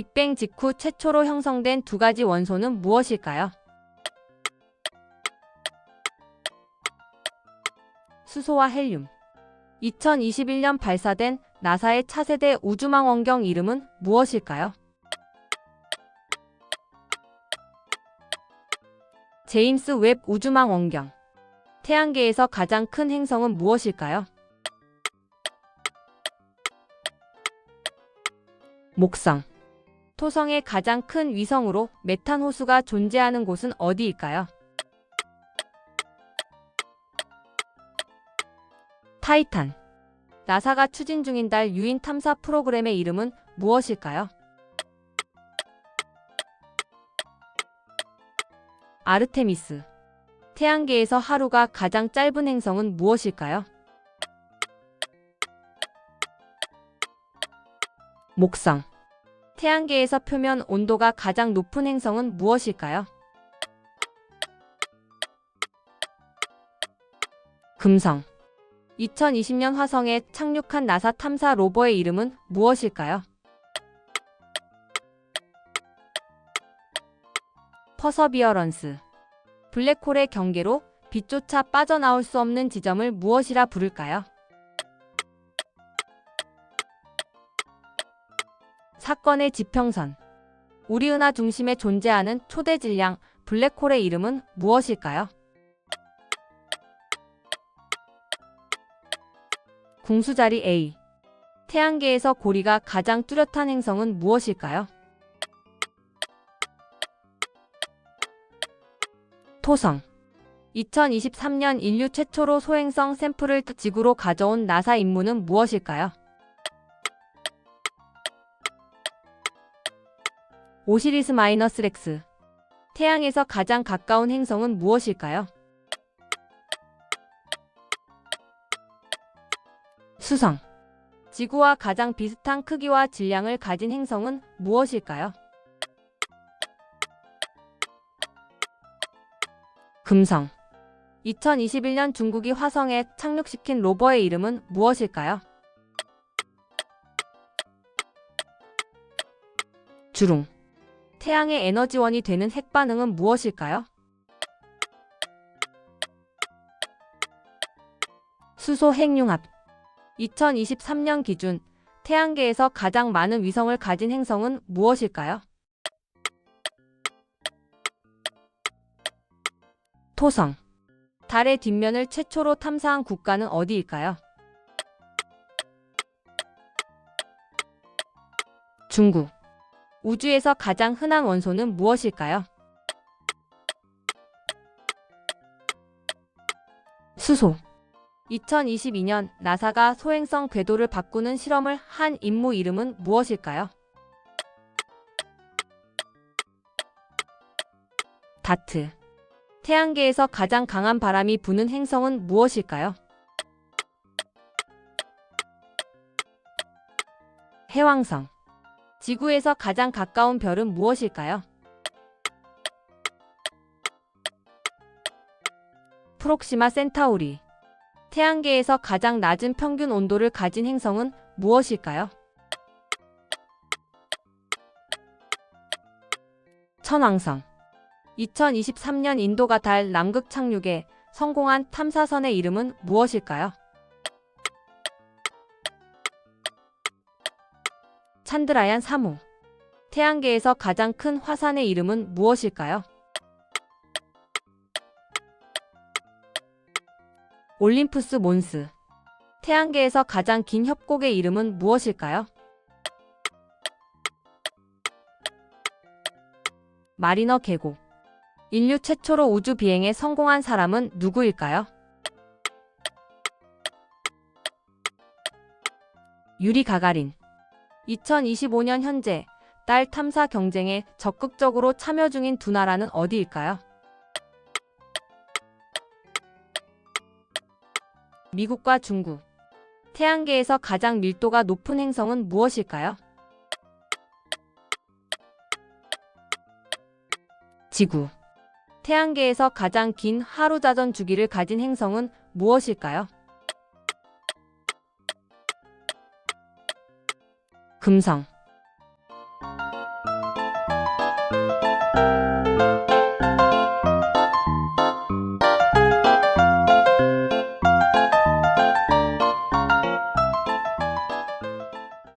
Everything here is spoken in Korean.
빅뱅 직후 최초로 형성된 두 가지 원소는 무엇일까요? 수소와 헬륨. 2021년 발사된 나사의 차세대 우주망 원경 이름은 무엇일까요? 제임스 웹 우주망 원경. 태양계에서 가장 큰 행성은 무엇일까요? 목성. 토성의 가장 큰 위성으로 메탄 호수가 존재하는 곳은 어디일까요? 타이탄. 나사가 추진 중인 달 유인 탐사 프로그램의 이름은 무엇일까요? 아르테미스. 태양계에서 하루가 가장 짧은 행성은 무엇일까요? 목성. 태양계에서 표면 온도가 가장 높은 행성은 무엇일까요? 금성. 2020년 화성에 착륙한 나사 탐사 로버의 이름은 무엇일까요? 퍼서비어런스. 블랙홀의 경계로 빛조차 빠져나올 수 없는 지점을 무엇이라 부를까요? 사건의 지평선. 우리 은하 중심에 존재하는 초대 질량 블랙홀의 이름은 무엇일까요? 궁수자리 A. 태양계에서 고리가 가장 뚜렷한 행성은 무엇일까요? 토성. 2023년 인류 최초로 소행성 샘플을 지구로 가져온 나사 임무는 무엇일까요? 오시리스 마이너스 렉스. 태양에서 가장 가까운 행성은 무엇일까요? 수성. 지구와 가장 비슷한 크기와 질량을 가진 행성은 무엇일까요? 금성. 2021년 중국이 화성에 착륙시킨 로버의 이름은 무엇일까요? 주룽. 태양의 에너지원이 되는 핵 반응은 무엇일까요? 수소 핵융합. 2023년 기준 태양계에서 가장 많은 위성을 가진 행성은 무엇일까요? 토성. 달의 뒷면을 최초로 탐사한 국가는 어디일까요? 중국. 우주에서 가장 흔한 원소는 무엇일까요? 수소. 2022년 나사가 소행성 궤도를 바꾸는 실험을 한 임무 이름은 무엇일까요? 다트. 태양계에서 가장 강한 바람이 부는 행성은 무엇일까요? 해왕성. 지구에서 가장 가까운 별은 무엇일까요? 프록시마 센타우리. 태양계에서 가장 낮은 평균 온도를 가진 행성은 무엇일까요? 천왕성. 2023년 인도가 달 남극 착륙에 성공한 탐사선의 이름은 무엇일까요? 찬드라얀 3호. 태양계에서 가장 큰 화산의 이름은 무엇일까요? 올림푸스 몬스. 태양계에서 가장 긴 협곡의 이름은 무엇일까요? 마리너 계곡. 인류 최초로 우주 비행에 성공한 사람은 누구일까요? 유리 가가린. 2025년 현재 달 탐사 경쟁에 적극적으로 참여 중인 두 나라는 어디일까요? 미국과 중국. 태양계에서 가장 밀도가 높은 행성은 무엇일까요? 지구. 태양계에서 가장 긴 하루 자전 주기를 가진 행성은 무엇일까요? 금성.